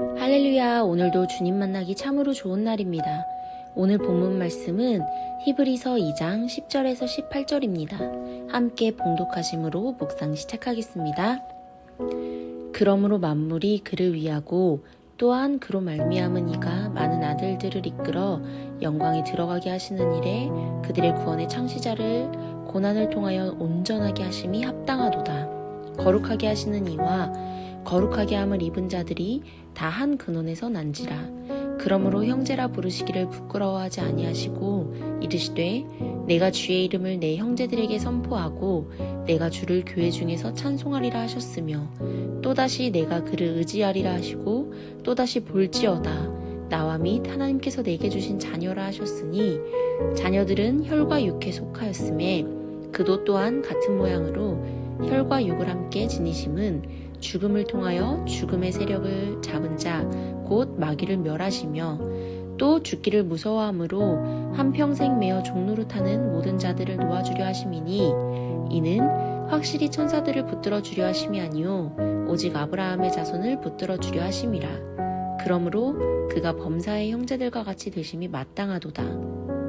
할렐루야, 오늘도 주님 만나기 참으로 좋은 날입니다. 오늘 본문 말씀은 히브리서 2장 10절에서 18절입니다. 함께 봉독하심으로 묵상 시작하겠습니다. 그러므로 만물이 그를 위하고 또한 그로 말미암은 이가 많은 아들들을 이끌어 영광에 들어가게 하시는 일에 그들의 구원의 창시자를 고난을 통하여 온전하게 하심이 합당하도다. 거룩하게 하시는 이와 거룩하게 함을 입은 자들이 다 한 근원에서 난지라. 그러므로 형제라 부르시기를 부끄러워하지 아니하시고 이르시되 내가 주의 이름을 내 형제들에게 선포하고 내가 주를 교회 중에서 찬송하리라 하셨으며 또다시 내가 그를 의지하리라 하시고 또다시 볼지어다 나와 및 하나님께서 내게 주신 자녀라 하셨으니 자녀들은 혈과 육에 속하였음에 그도 또한 같은 모양으로 혈과 육을 함께 지니심은 죽음을 통하여 죽음의 세력을 잡은 자 곧 마귀를 멸하시며 또 죽기를 무서워함으로 한평생 매어 종로로 타는 모든 자들을 놓아주려 하심이니 이는 확실히 천사들을 붙들어 주려 하심이 아니요 오직 아브라함의 자손을 붙들어 주려 하심이라. 그러므로 그가 범사의 형제들과 같이 되심이 마땅하도다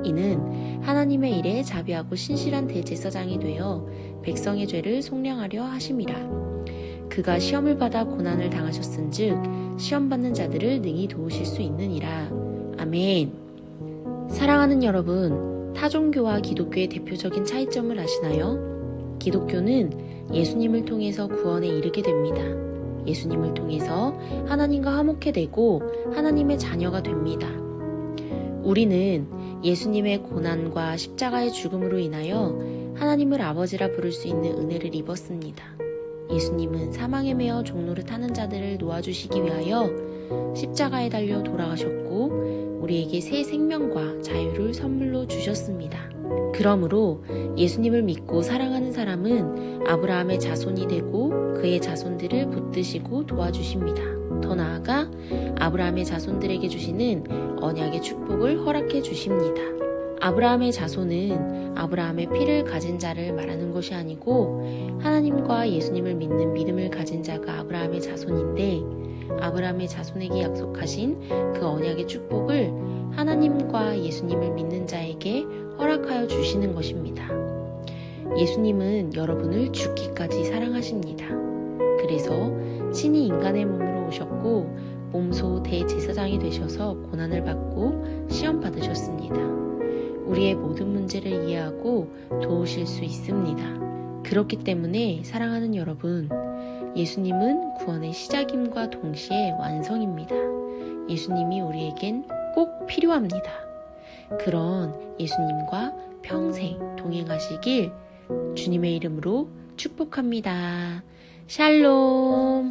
이는 하나님의 일에 자비하고 신실한 대제사장이 되어 백성의 죄를 속량하려 하심이라 그가 시험을 받아 고난을 당하셨은즉 시험 받는 자들을 능히 도우실 수 있느니라 아멘 사랑하는 여러분 타종교와 기독교의 대표적인 차이점을 아시나요? 기독교는 예수님을 통해서 구원에 이르게 됩니다. 예수님을 통해서 하나님과 화목해 되고 하나님의 자녀가 됩니다. 우리는 예수님의 고난과 십자가의 죽음으로 인하여 하나님을 아버지라 부를 수 있는 은혜를 입었습니다. 예수님은 사망에 매어 종로를 타는 자들을 놓아주시기 위하여 십자가에 달려 돌아가셨고 우리에게 새 생명과 자유를 선물로 주셨습니다. 그러므로 예수님을 믿고 사랑하는 사람은 아브라함의 자손이 되고 그의 자손들을 붙드시고 도와주십니다. 더 나아가 아브라함의 자손들에게 주시는 언약의 축복을 허락해 주십니다. 아브라함의 자손은 아브라함의 피를 가진 자를 말하는 것이 아니고 하나님과 예수님을 믿는 믿음을 가진 자가 아브라함의 자손인데 아브라함의 자손에게 약속하신 그 언약의 축복을 하나님과 예수님을 믿는 자에게 허락하여 주시는 것입니다. 예수님은 여러분을 죽기까지 사랑하십니다. 그래서 친히 인간의 몸으로 오셨고 몸소 대제사장이 되셔서 고난을 받고 시험 받으셨습니다. 우리의 모든 문제를 이해하고 도우실 수 있습니다. 그렇기 때문에 사랑하는 여러분, 예수님은 구원의 시작임과 동시에 완성입니다. 예수님이 우리에겐 꼭 필요합니다. 그런 예수님과 평생 동행하시길 주님의 이름으로 축복합니다. 샬 롬!